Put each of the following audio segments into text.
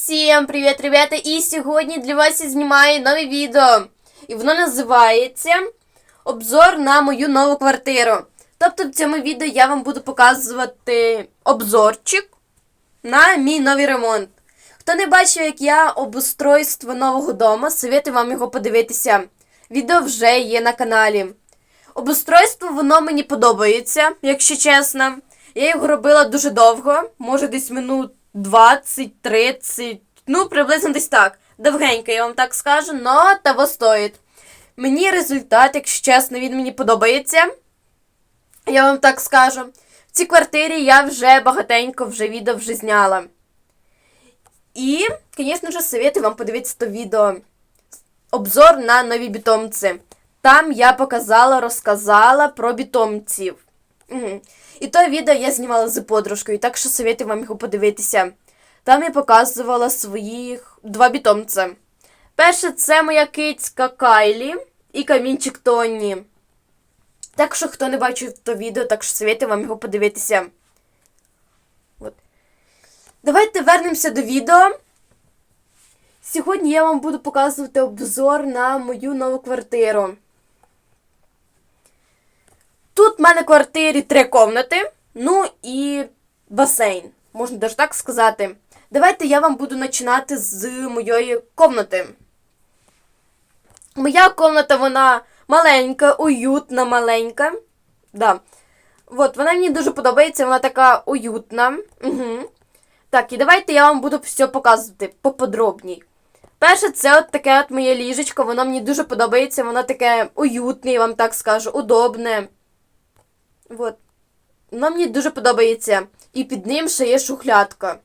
Всім привіт, ребята! І сьогодні для вас я знімаю нове відео. І воно називається Обзор на мою нову квартиру. Тобто в цьому відео я вам буду показувати обзорчик на мій новий ремонт. Хто не бачив, як я обустройство нового дому, советую вам його подивитися. Відео вже є на каналі. Обустройство воно мені подобається, якщо чесно. Я його робила дуже довго, може десь минут 20-30, ну приблизно десь так. Довгенько, я вам так скажу, но того стоїть. Мені результат, якщо чесно, він мені подобається. Я вам так скажу. В цій квартирі я вже багатенько вже відео вже зняла. І, звісно ж, советую вам подивитися то відео. Обзор на нові бітомці. Там я показала, розказала про бітомців. Угу. І то відео я знімала з подружкою, так що советую вам його подивитися. Там я показувала своїх два бітомця. Перше, це моя кицька Кайлі і камінчик Тоні. Так що, хто не бачив то відео, так що советую вам його подивитися. От. Давайте вернемося до відео. Сьогодні я вам буду показувати обзор на мою нову квартиру. Тут в мене в квартирі три комнати, ну і басейн, можна навіть так сказати. Давайте я вам буду починати з моєї комнати. Моя комната, вона маленька, уютна, маленька. Да. От, вона мені дуже подобається, вона така уютна. Угу. Так, і давайте я вам буду все показувати поподробній. Перше, це от таке от моє ліжечко, воно мені дуже подобається, воно таке уютне, я вам так скажу, удобне. От. Воно мені дуже подобається. І під ним ще є шухлядка.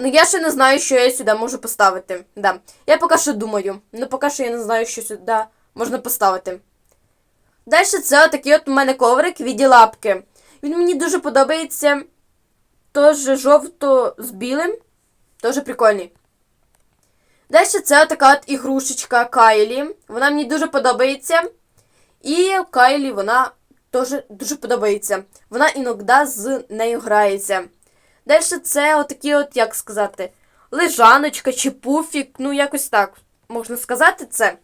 Ну, я ще не знаю, що я сюди можу поставити. Да. Я поки що думаю. Ну, поки що я не знаю, що сюди можна поставити. Далі це отакий от у мене коврик в віді лапки. Він мені дуже подобається. Теж жовто з білим. Теж прикольний. Далі це отака от ігрушечка Кайлі. Вона мені дуже подобається. І Кайлі вона теж дуже подобається. Вона іноді з нею грається. Далі це отакі, от, як сказати, лежаночка чи пуфік, ну якось так можна сказати це.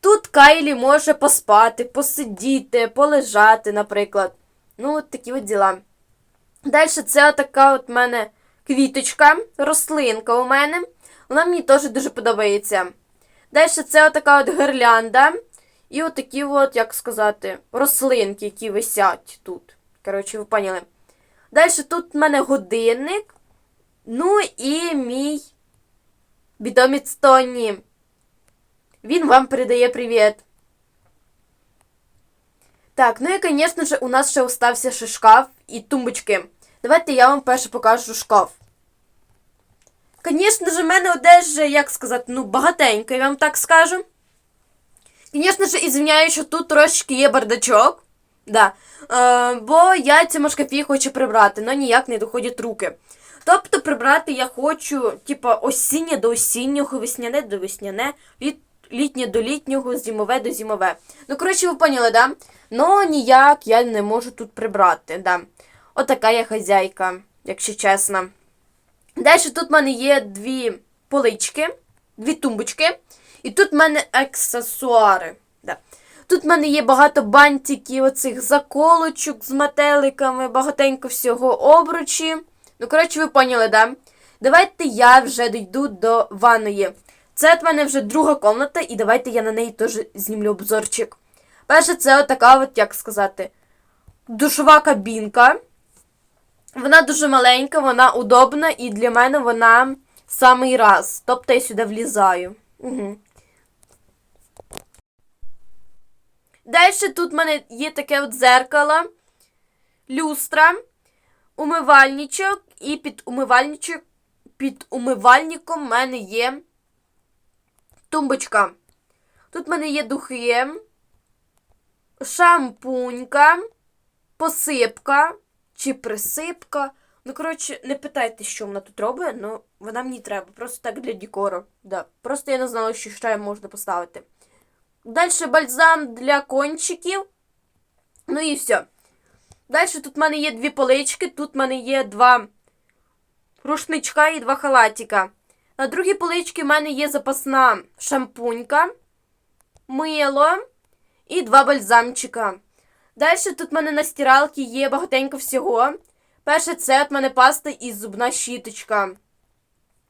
Тут Кайлі може поспати, посидіти, полежати, наприклад. Ну, от такі от діла. Далі це така от мене квіточка, рослинка у мене. Вона мені теж дуже подобається. Далі це отака от гирлянда. І отакі от, як сказати, рослинки, які висять тут. Коротше, ви поняли. Далі тут в мене годинник. Ну і мій бідоміць Тоні. Він вам передає привіт. Так, ну і, звісно ж, у нас ще остався ще шкаф і тумбочки. Давайте я вам перше покажу шкаф. Звісно ж, в мене одежа, як сказати, ну, багатенька, я вам так скажу. Звісно ж, ізвиняю, що тут трошки є бардачок. Да. Е, бо я цьому шкафі хочу прибрати, але ніяк не доходять руки. Тобто прибрати я хочу, типа, осіннє до осіннього, весняне до весняне, літ, літнє до літнього, зимове до зимове. Ну, коротше, ви поняли, да? Ну, ніяк я не можу тут прибрати, да. Отака я хазяйка, якщо чесно. Далі тут в мене є дві полички, дві тумбочки. І тут в мене аксесуари. Да. Тут в мене є багато бантиків, оцих заколочок з метеликами, багатенько всього обручі. Ну, коротше, ви поняли, да? Давайте я вже дійду до ванної. Це от мене вже друга комната, і давайте я на неї теж знімлю обзорчик. Перше, це отака, от, як сказати, душова кабінка. Вона дуже маленька, вона удобна, і для мене вона самий раз. Тобто я сюди влізаю. Угу. Далі тут в мене є таке от зеркало, люстра, умивальничок, і під умивальничок, під умивальником в мене є тумбочка. Тут в мене є духи, шампунька, посипка чи присипка. Ну, коротше, не питайте, що вона тут робить, але вона мені треба. Просто так для декору. Да. Просто я не знала, що ще можна поставити. Далі бальзам для кончиків. Ну і все. Далі тут в мене є дві полички, тут в мене є два рушничка і два халатика. На другій поличці в мене є запасна шампунька, мило і два бальзамчика. Далі тут в мене на стиралці є багатенько всього. Перше, це от мене паста і зубна щіточка.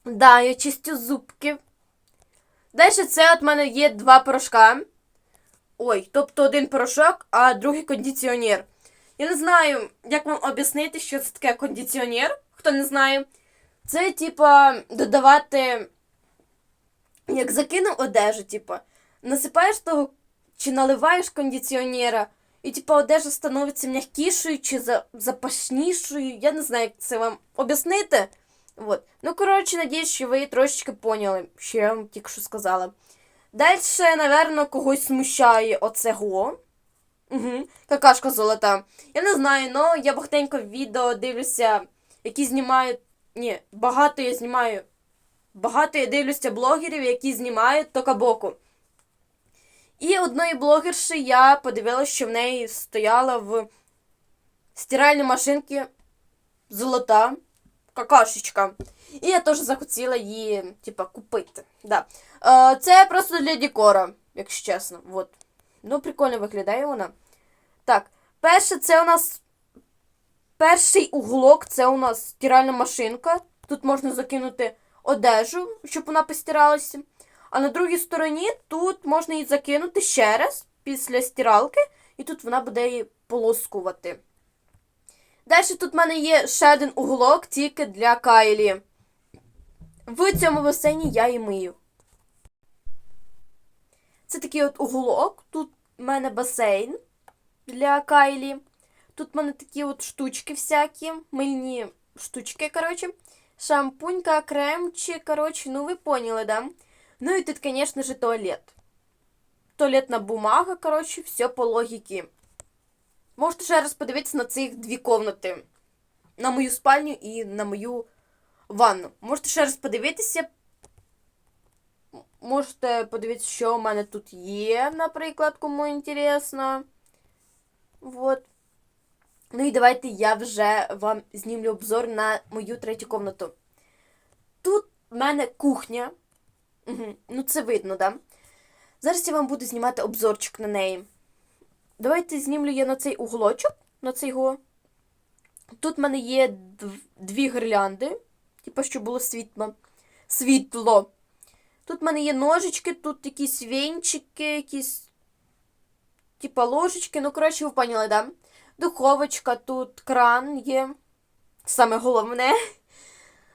Да, я чистю зубки. Далі це от мене є два порошка. Ой, тобто один порошок, а другий кондиціонер. Я не знаю, як вам об'яснити, що це таке кондиціонер, хто не знає. Це, типа, додавати, як закинув одежу, типа, насипаєш того чи наливаєш кондиціонера, і типа одежа становиться м'якішою чи запашнішою. Я не знаю, як це вам об'яснити. Вот. Ну, коротше, надіюсь, що ви трошечки поняли, що я вам тільки що сказала. Далі, напевно, когось смущає оцего. Угу. Какашка золота. Я не знаю, але я багатенько відео дивлюся, які знімають. Ні, багато я знімаю. Багато я дивлюся блогерів, які знімають токабоку. І одної блогерші я подивилася, що в неї стояла в стиральній машинці золота какашечка. І я теж захотіла її, типа, купити. Да. Е, це просто для декора, якщо чесно. Вот. Ну, прикольно виглядає вона. Так, перше, це у нас. Перший уголок це у нас стиральна машинка. Тут можна закинути одежу, щоб вона постиралася. А на другій стороні тут можна її закинути ще раз після стиралки, і тут вона буде її полоскувати. Далі тут в мене є ще один уголок тільки для Кайлі. В цьому басейні я і мию. Це такий от уголок. Тут в мене басейн для Кайлі. Тут в мене такі от штучки всякі, мильні штучки, коротше. Шампунька, кремчик, коротше, ну ви поняли, да? Ну і тут, звісно же, туалет. Туалетна бумага, коротше, все по логіки. Можете ще раз подивитися на цих дві комнати. На мою спальню і на мою ванну. Можете ще раз подивитися. Можете подивитися, що у мене тут є, наприклад, кому інтересно. Вот. Ну і давайте я вже вам знімлю обзор на мою третю комнату. Тут в мене кухня. Угу. Ну, це видно, да? Зараз я вам буду знімати обзорчик на неї. Давайте знімлю я на цей уголочок, на цей го. Тут в мене є дві гірлянди, типу, щоб було світло. Світло. Тут в мене є ножички, тут якісь вінчики, якісь. Типа ложечки. Ну, коротше, ви поняли, да? Духовочка, тут кран є. Саме головне.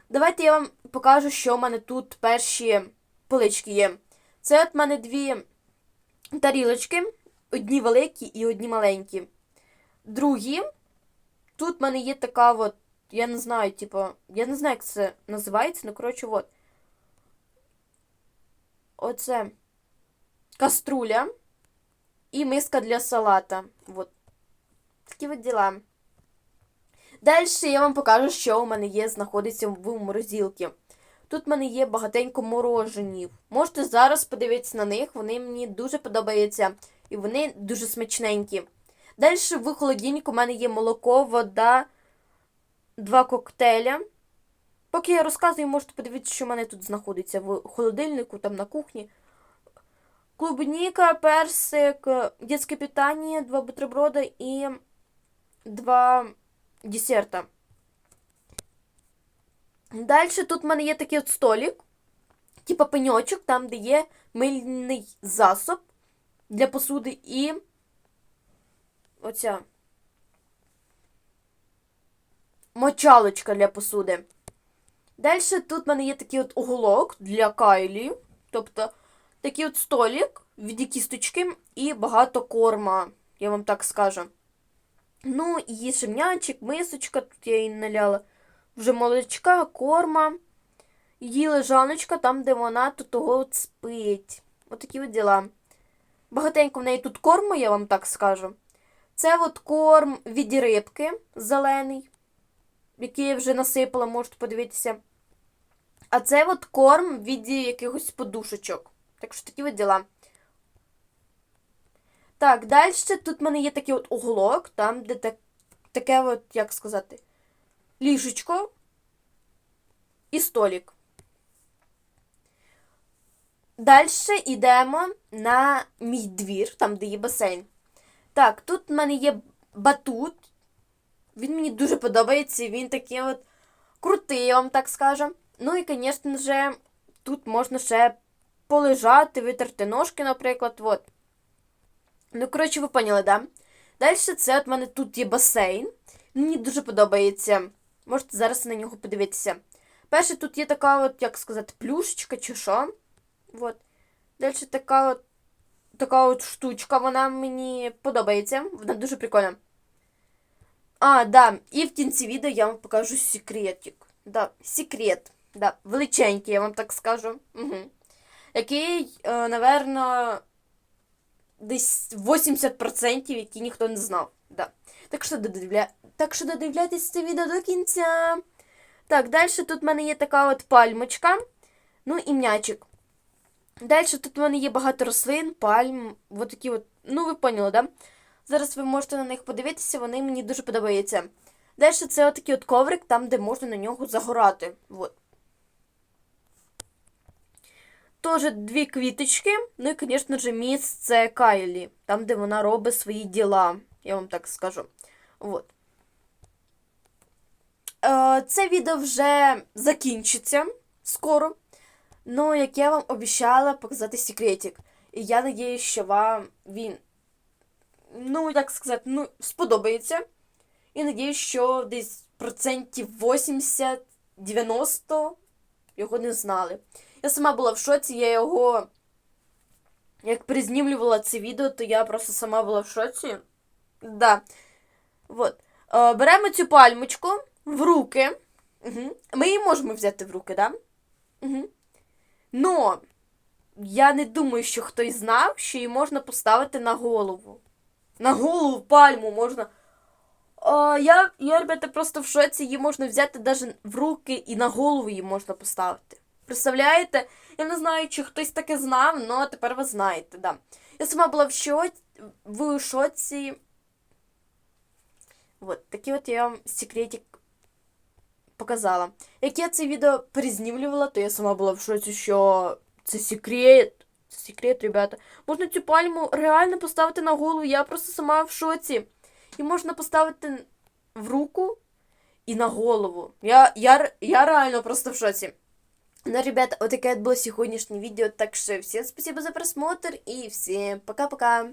Давайте я вам покажу, що в мене тут перші полички є. Це от в мене дві тарілочки. Одні великі і одні маленькі. Другі. Тут в мене є така от, я не знаю, типу, я не знаю, як це називається, ну, коротше, от. Оце каструля і миска для салата. От. Такі от діла. Далі я вам покажу, що у мене є, знаходиться в морозилці. Тут в мене є багатенько мороженів. Можете зараз подивитися на них, вони мені дуже подобаються. І вони дуже смачненькі. Далі в холодильнику у мене є молоко, вода, два коктейля. Поки я розказую, можете подивитися, що в мене тут знаходиться в холодильнику, там на кухні. Клубніка, персик, дитяче питання, два бутерброда і два десерта. Далі тут в мене є такий от столик, типа пеньочок, там, де є мильний засоб для посуди і оця мочалочка для посуди. Далі тут в мене є такий от уголок для кайлі. Тобто такий от столик в віді кісточки і багато корма, я вам так скажу. Ну, і шемнячик, мисочка, тут я її наляла. Вже молочка, корма. Її лежаночка там, де вона тут того от спить. Отакі от діла. Багатенько в неї тут корму, я вам так скажу. Це от корм від рибки зелений, який я вже насипала, можете подивитися. А це от корм в віді якихось подушечок. Так що такі от діла. Так, далі тут в мене є такий от уголок, там, де так, таке от, як сказати, ліжечко і столик. Далі йдемо на мій двір, там, де є басейн. Так, тут в мене є батут. Він мені дуже подобається, він такий от крутий, я вам так скажу. Ну і, звісно ж, тут можна ще полежати, витерти ножки, наприклад. От. Ну, коротше, ви поняли, да? Далі це от в мене тут є басейн. Мені дуже подобається. Можете зараз на нього подивитися. Перше, тут є така, от, як сказати, плюшечка чи що. От. Далі така от, така от штучка, вона мені подобається. Вона дуже прикольна. А, да, і в кінці відео я вам покажу секретик. Да, секрет. Да, величенький, я вам так скажу. Угу. Який, е, наверно, десь 80%, які ніхто не знав. Да. Так що додивля... так що додивляйтесь це відео до кінця. Так, далі тут в мене є така от пальмочка. Ну і м'ячик. Далі тут в мене є багато рослин, пальм, от такі от, ну ви поняли, да? Зараз ви можете на них подивитися, вони мені дуже подобаються. Далі це отакий от коврик, там, де можна на нього загорати. От. Тоже дві квіточки. Ну і, звісно ж, місце Кайлі, там, де вона робить свої діла, я вам так скажу. От. Е, Це відео вже закінчиться скоро. Ну, як я вам обіцяла показати секретик. І я надіюсь, що вам він, ну, як сказати, ну, сподобається. І надіюсь, що десь процентів 80-90 його не знали. Я сама була в шоці, я його. Як признімлювала це відео, то я просто сама була в шоці. Да. Вот. Е, беремо цю пальмочку в руки. Угу. Ми її можемо взяти в руки, да? Угу. Но я не думаю, що хтось знав, що її можна поставити на голову. На голову пальму можна. О, я, я, ребята, просто в шоці, її можна взяти навіть в руки і на голову її можна поставити. Представляєте? Я не знаю, чи хтось таке знав, але тепер ви знаєте, да. Я сама була в шоці, в шоці. От, такий от я вам секретик показала. Як я це відео перезнімлювала, то я сама була в шоці, що це секрет. Це секрет, ребята. Можна цю пальму реально поставити на голову. Я просто сама в шоці. І можна поставити в руку і на голову. Я, я, я реально просто в шоці. Ну, ребята, вот такое было сегодняшнее видео. Так что всем спасибо за просмотр и всем пока-пока.